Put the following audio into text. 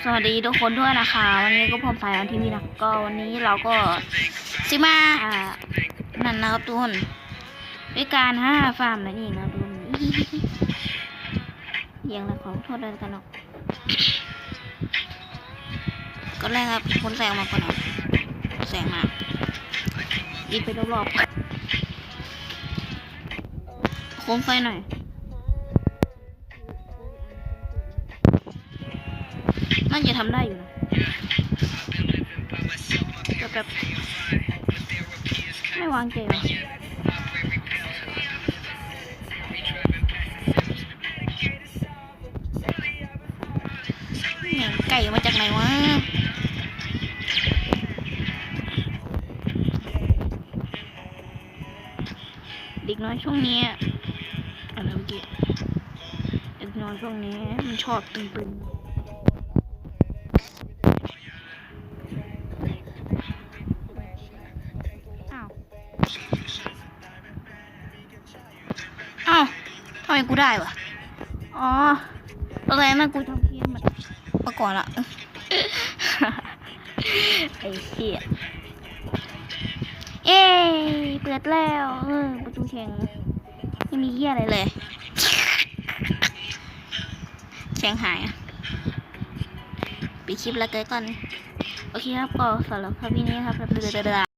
สวัสดีทุกคนด้วยนะคะ วันนี้ก็ผมสายอันทีวีนะก็วันนี้เราก็ซิมาอ่านั่นนะครับทุกคนด้วยการห้าฟาร์มนั่นเองนะทุกคนเยียงแล้วของโทษด้วยกันเนาะก็แรกครับคนแสงมาก่อนนะแสงมาอีไปรอบๆโค้งไฟหน่อย น่าจะทำได้อยู่นะแบบไม่วางใจว่ะเนี่ยไก่มาจากไหนวะเด็กน้อยช่วงนี้อะอะไรเมื่อกี้เด็กน้อยช่วงนี้มันชอบตึงๆ ไมกูได้วะอ๋อตอนแรกนั่นกูทำเกมแบบมาก่อนละไอ้เหี้ยเอ้ยเปิดแล้วเออประตูแข่งไม่มีเหี้ยอะไรเลยแข่งหายอะปิดคลิปแล้วเกิดก่อน โอเคครับก็สำหรับคลิปนี้ครับ